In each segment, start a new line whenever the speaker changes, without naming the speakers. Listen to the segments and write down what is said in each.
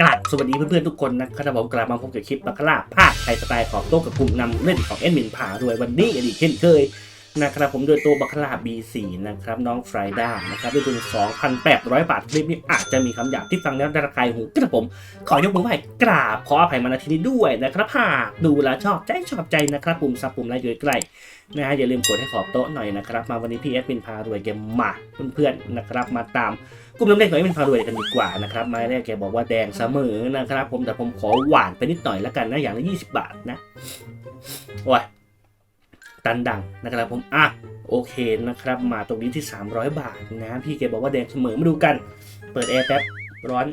กราบสวัสดีเพื่อนๆทุกคนนะครับผมกลับมาพบกับคลิปบัคคาร่าภาคไทยสไตล์ของโต๊ะกับกลุ่มนำเล่นของเอ็ดมินผ่าด้วยวันนี้อดีตเช่นเคย นะครับผมโดยตัวบัคคาร่า B4 นะครับน้องฟรายด้านะครับด้วยทุน2,800 บาท คลิปนี้อาจจะมีคำหยาบที่ฟังแล้วระคายหูกระผม ขอยกมือไหว้กราบขออภัยมาณที่นี้ด้วยนะครับหากดูแลชอบใจชอบใจนะครับปุ่มซับปุ่มไลค์อยู่ใกล้นะฮะอย่าลืมกดให้ขอบโต๊ะหน่อยนะครับ มาวันนี้พี่แอดมินพารวยเกมมาเพื่อนๆนะครับมาตามกลุ่มน้ำแดงของแอดมินพารวยกันดีกว่านะครับไม้แรกแกบอกว่าแดงเสมอนะครับ ผมแต่ผมขอหวานไปนิดหน่อยแล้วกันนะอย่างละ20 บาทนะโอ้ย ตันดังนะครับผมอะโอเคนะครับ มาตรงนี้ที่ 300 บาทนะพี่แกบอกว่าแดงเสมอมาดูกัน เปิดแอร์แป๊บร้อน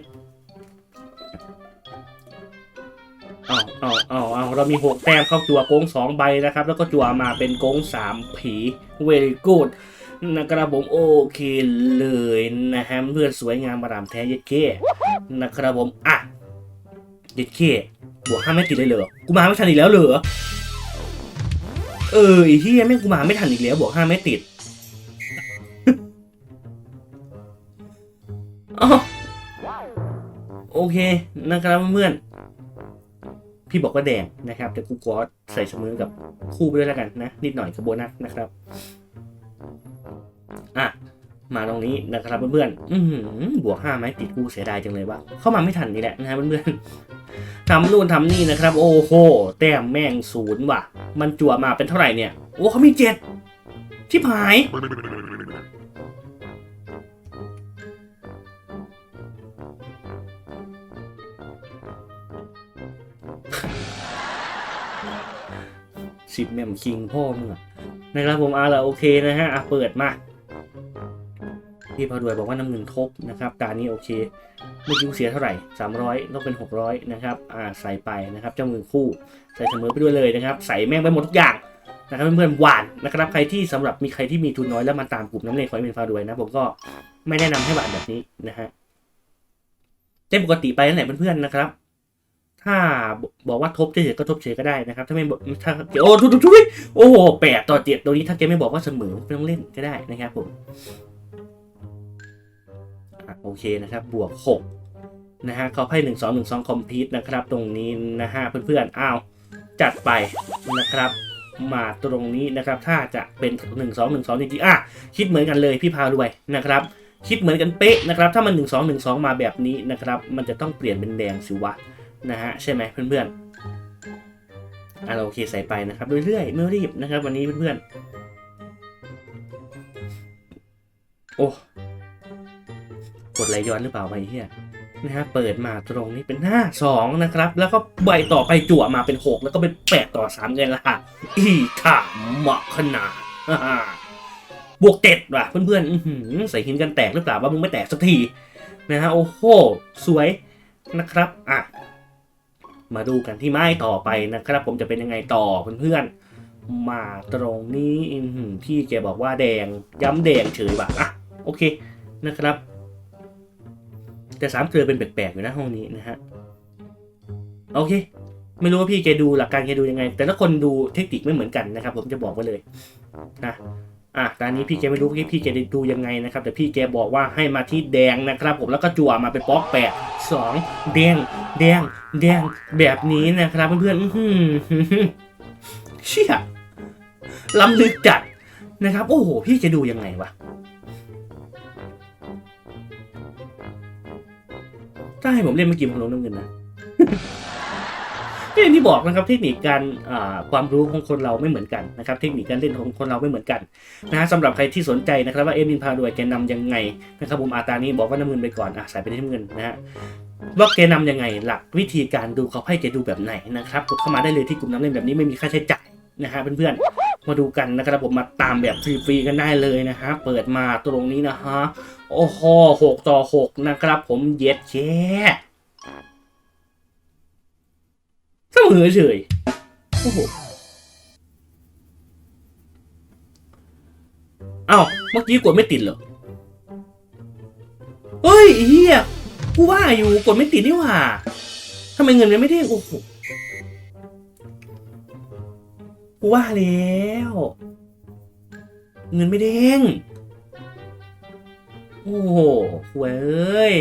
เอาเอาเอาเอาเรามีหกแต้มเข้าจัวโกงสองใบนะครับ แล้วก็จัวมาเป็นโกงสามผีเวลีกูดนะครับผมโอเคเลยนะฮะเพื่อนสวยงามมารามแท้ย็ดเก้นะครับผมอะย็ดเก้บวกห้าไม่ติดเลยเหรอกูมาไม่ทันอีกแล้วเหรอ เออไอ้ที่แม่งกูมาไม่ทันอีกแล้วบวกห้าไม่ติดอ๋อโอเคนะครับเพื่อนพี่บอกว่าแดงนะครับ แต่กูกอใส่เสมอกับคู่ไปด้วยแล้วกันนะ นิดหน่อยกับโบนัสนะครับ อะ มาตรงนี้นะครับเพื่อนๆอืบวกห้าไหมติดกูเสียดายจังเลยว่าเข้ามาไม่ทันนี่แหละนะครับเพื่อนๆทำนู่นทำนี่นะครับ โอ้โหแต้มแม่งศูนย์ว่ะ มันจั่วมาเป็นเท่าไหร่เนี่ย โอ้เขามีเจ็ดชิบหายสิบแม่มคิงพ่อมึงอะนะครับผมเอาละโอเคนะฮะอะเปิดมา พี่พารวยบอกว่าน้ำเงินครบนะครับตานี้โอเคเมื่อกี้กูเสียเท่าไหร่ 300ต้องเป็น 600 นะครับอ่าใส่ไปนะครับเจ้ามือคู่ใส่เสมอไปด้วยเลยนะครับ ใส่แม่งไปหมดทุกอย่างนะครับเพื่อนๆหวานนะครับใครที่สำหรับมีใครที่มีทุนน้อยแล้วมาตามกลุ่มน้ำเล่ขอให้เป็นฟารวยนะผมก็ไม่แนะนำให้หวานแบบนี้นะฮะเต้นปกติไปนั่นแหละเพื่อนๆนะครับ ถ้าบอกว่าทบเฉยๆก็ทบเฉยก็ได้นะครับ ถ้าไม่บอกถ้าโอ้ทุทุทุยโอ้โหแปดต่อเจ็ดตรงนี้ถ้าแกไม่บอกว่าเสมอไม่ต้องเล่นก็ได้นะครับผม โอเคนะครับบวก 6 นะฮะเขาให้ 1 2 1 2 คอมพิวนะครับ ตรงนี้นะฮะเพื่อนๆอ้าวจัดไปนะครับ มาตรงนี้นะครับ ถ้าจะเป็น 1 2 1 2จริงๆอะคิดเหมือนกันเลยพี่พาด้วยนะครับคิดเหมือนกันเป๊ะนะครับ ถ้ามัน 1 2 1 2 มาแบบนี้นะครับ มันจะต้องเปลี่ยนเป็นแดงสิวะนะฮะใช่ไหมเพื่อนๆอะเราโอเคใส่ไปนะครับเรื่อยๆไม่รีบนะครับ วันนี้เพื่อนๆโอ้ ดไหลย้อนหรือเปล่าไปเฮียนะฮะเปิดมาตรงนี้เป็นหน้าสองนะครับ แล้วก็ใบต่อไปจั่วมาเป็นหกแล้วก็เป็นแปดต่อสามเงินละค่ะอีข่าเหมาะขนาดบวกเจ็ดว่ะเพื่อนๆใส่หินกันแตกหรือเปล่าว่ามึงไม่แตกสักทีนะฮะโอ้โหสวยนะครับอะมาดูกันที่ไม้ต่อไปนะครับ ผมจะเป็นยังไงต่อเพื่อนๆมาตรงนี้อพี่แกบอกว่าแดงย้ำแดงเฉยว่ะอะโอเคนะครับ แต่สามเกลือเป็นแปลกๆอยู่นะห้องนี้นะฮะโอเค ไม่รู้ว่าพี่แกดูหลักการแกดูยังไง แต่ละคนดูเทคนิคไม่เหมือนกันนะครับ ผมจะบอกไว้เลยนะอะตอนนี้พี่แกไม่รู้พี่พี่แกดูยังไงนะครับ แต่พี่แกบอกว่าให้มาที่แดงนะครับ ผมแล้วก็จั่วมาเป็นป๊อกแปดสองแดง แดง แดงแบบนี้นะครับเพื่อนๆเชี่ยล้ำลึกจัดนะครับ โอ้โห พี่แกดูยังไงวะ ให้ผมเล่นเมื่อกี้ผมลงน้ำเงินนะก็อย่างที่บอกนะครับเทคนิคการความรู้ของคนเราไม่เหมือนกันนะครับเทคนิคการเล่นของคนเราไม่เหมือนกันนะฮะสำหรับใครที่สนใจนะครับว่าเอ็มมินพาดวยแกนำยังไงนะครับผมอาตานี้บอกว่าน้ำเงินไปก่อนอะใส่ไปน้ำเงินนะฮะว่าแกนำยังไงหลักวิธีการดูเขาให้แกดูแบบไหนนะครับกดเข้ามาได้เลยที่กลุ่มน้ำเล่นแบบนี้ไม่มีค่าใช้จ่ายนะฮะเพื่อนๆมาดูกันนะครับผมมาตามแบบฟรีๆกันได้เลยนะฮะเปิดมาตรงนี้นะฮะ โอ้โหหกต่อหกนะครับ ผมเย็ดแช่เสมอเฉยโอ้โหเอ้าเมื่อกี้กดไม่ติดเหรอ เฮ้ยเฮียกูว่าอยู่กดไม่ติดนี่หว่าทำไมเงินมันไม่เด้งโอ้โหกูว่าแล้ว เงินไม่เด้ง โอ้โหเว้ย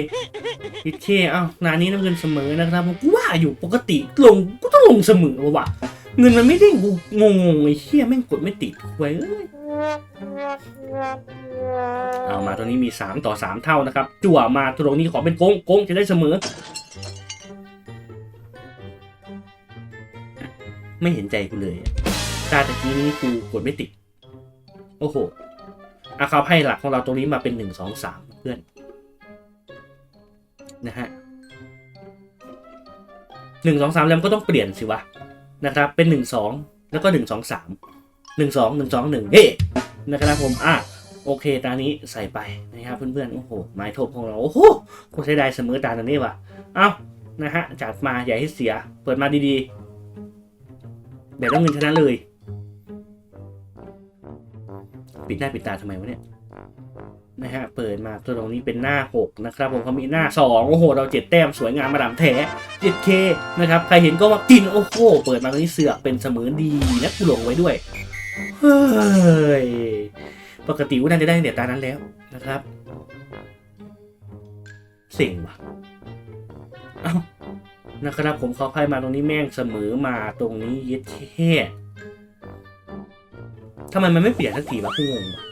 พิเคเอ้านานี้น้ำเงินเสมอนะครับกูว่าอยู่ปกติลงก็ต้องลงเสมอว่ะ เงินมันไม่ได้งกูงงไอ้เหี้ยแม่งกดไม่ติดเว้ยเอามาตัวนี้มี 3 ต่อ 3 เท่านะครับ จั่วมาตัวตรงนี้ขอเป็นโก้งโก้งจะได้เสมอ ไม่เห็นใจกูเลยตาตะกี้นี้กูกดไม่ติด โอ้โห อาคาไพ่หลักของเราตรงนี้มาเป็นหนึ่งสองสามเพื่อนนะฮะหนึ่งสองสามแล้วก็ต้องเปลี่ยนสิวะนะครับเป็นหนึ่งสองแล้วก็หนึ่งสองสามหนึ่งสองหนึ่งสองหนึ่งเฮ้นะครับผมอะโอเคตานี้ใส่ไปนะครับเพื่อนๆโอ้โหไม้ทบของเราโอ้โหกูใช้ได้เสมอตาตัวนี้ว่ะเอ้านะฮะจัดมาอย่าให้เสียเปิดมาดีๆแบบต้องเงินชนะเลย ปิดหน้าปิดตาทำไมวะเนี่ยนะฮะ เปิดมาตัวตรงนี้เป็นหน้า 6 นะครับ ผมเขามีหน้า 2 โอ้โห เราเจ็ดแต้มสวยงามมาดามแท้ 7K นะครับ ใครเห็นก็ว่ากิน โอ้โห เปิดมาตรงนี้เสือกเป็นเสมือนดีนะกูหลงไว้ด้วย เฮ้ย ปกติว่าน่าจะได้ตั้งแต่ตานั้นแล้วนะครับเสิ่งว่ะเอ้านะครับผมขอไพ่มาตรงนี้แม่งเสมอมาตรงนี้เย็ดแค่ ทำไมมันไม่เปลี่ยนสักทีวะกูงงวะ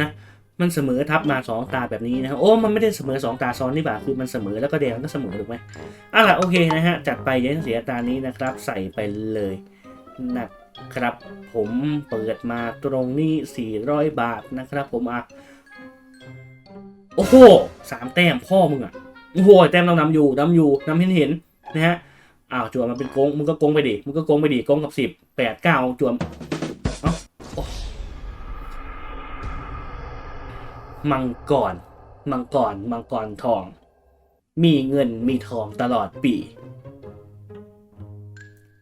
นะมันเสมอทับมาสองตาแบบนี้นะครับโอ้มันไม่ได้เสมอสองตาซ้อนนี่บ่าคือมันเสมอแล้วก็แดงก็เสมอถูกไหมอะล่ะโอเคนะฮะจัดไปอยันเสียตานี้นะครับ ใส่ไปเลยนะครับ ผมเปิดมาตรงนี้ 400 บาทนะครับ ผมอะโอ้โหสามแต้มพ่อมึงอะโอ้โหแต้มเรานำอยู่นำอยู่นำเห็นเห็นนะฮะ อ้าวจวมมันเป็นโกงมึงก็โกงไปดิมึงก็โกงไปดิโกงกับสิบแปดเก้าจวมเอ้ามังกรมังกรมังกรทอง มีเงินมีทองตลอดปี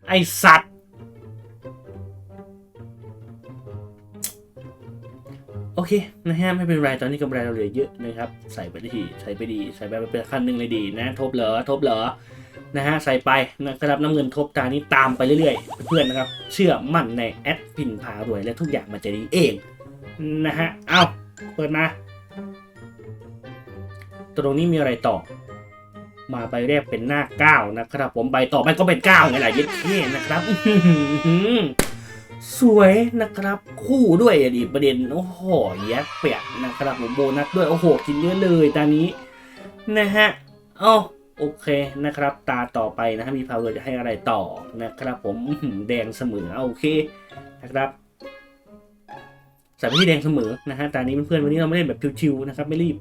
ไอสัตว์ โอเคนะฮะไม่เป็นไรตอนนี้กำไรเราเหลือเยอะนะครับ ใส่ไปดีใส่ไปดี ใส่ไปเป็นขั้นหนึ่งเลยดีนะ ทบเหรอทบเหรอ นะฮะใส่ไปนะครับน้ำเงินทบตานี้ตามไปเรื่อยๆ เพื่อนนะครับ เชื่อมั่นในแอดพินพารวยและทุกอย่างมันจะดีเองนะฮะเอาเปิดมา ตรงนี้มีอะไรต่อ มาใบแรกเป็นหน้าเก้านะครับ ผมใบต่อไปก็เป็นเก้าไงล่ะเย็ดเท่นะครับสวยนะครับคู่ด้วยอะดิประเด็น โอ้โหแยกเปียกนะครับผมโบนัสด้วย โอ้โห กินเยอะเลยตานี้ นะฮะเอ้า โอเคนะครับ ตาต่อไปนะฮะมีพาวเวอร์จะให้อะไรต่อนะครับผมแดงเสมอโอเคนะครับส่ไปที่แดงเสมอนะฮะตานี้เพื่อนๆวันนี้เราไม่ได้แบบชิวๆนะครับ ไม่รีบ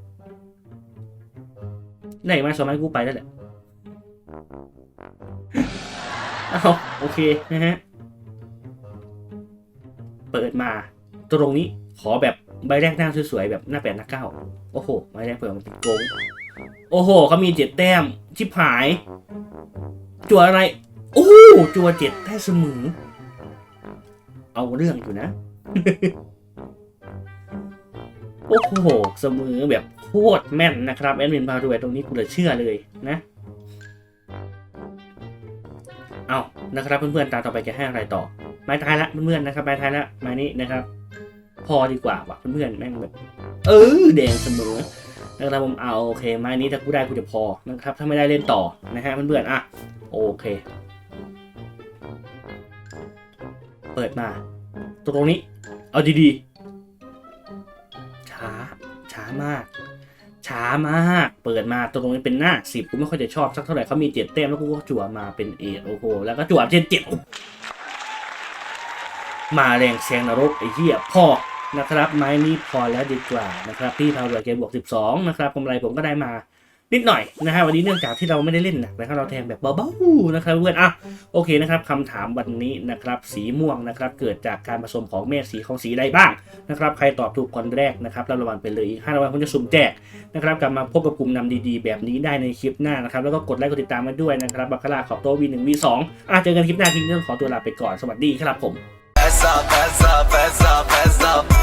ไหนมาสมัยกูไปแล้วแหละเอาโอเคนะฮะเปิดมาตรงนี้ขอแบบใบแรกหน้าสวยๆแบบหน้าแปดหน้าเก้าโอ้โหใบแรกเปิดมาเป็นโกง โอ้โหเขามีเจ็ดแต้ม ชิบหาย จัวอะไร โอ้จัวเจ็ดได้เสมอ เอาเรื่องอยู่นะ โอ้โห เสมอแบบโคตรแม่นนะครับ แอดมินพารวยตรงนี้กูเหลือเชื่อเลยนะ เอานะครับเพื่อนๆ ตามต่อไปจะให้อะไรต่อ ไม้ท้ายละเพื่อนๆนะครับ ไม้ท้ายละไม้นี้นะครับ พอดีกว่าว่ะเพื่อนๆแม่งแบบเออแดงเสมอ นะครับผมเอาโอเคไม้นี้ถ้ากูได้กูจะพอนะครับถ้าไม่ได้เล่นต่อนะฮะเพื่อนๆอะโอเค เปิดมาตรงนี้ เอาดีๆช้าช้ามาก ช้ามาก เปิดมาตรงนี้เป็นหน้าสิบกูไม่ค่อยจะชอบสักเท่าไหร่เขามีเจ็ดแต้มแล้วกูก็จั่วมาเป็นเอทโอ้โหแล้วก็จั่วเจ็ดเจ็ดมาแรงแซงนรกไอ้เหี้ยพ่อ นะครับไม้นี้พอแล้วดีกว่านะครับพี่พาวเวอร์เกมบวกสิบสองนะครับกำไรผมก็ได้มานิดหน่อยนะฮะวันนี้เนื่องจากที่เราไม่ได้เล่นหนักนะครับเราแทงแบบเบาๆนะครับเพื่อนอะโอเคนะครับคำถามวันนี้นะครับสีม่วงนะครับเกิดจากการผสมของเมฆสีของสีใดบ้างนะครับใครตอบถูกคนแรกนะครับรับรางวัลไปเลยอีกห้ารางวัลผมจะสุ่มแจกนะครับกลับมาพบกับกลุ่มนำดีๆ แบบนี้ได้ในคลิปหน้านะครับแล้วก็กดไลค์กดติดตามมาด้วยนะครับบัคคาร่าขอบโต๊ะวีหนึ่งวีสองอะเจอกันคลิปหน้าทีนี้ต้องขอตัวลาไปก่อนสวัสดีครับผม
That's all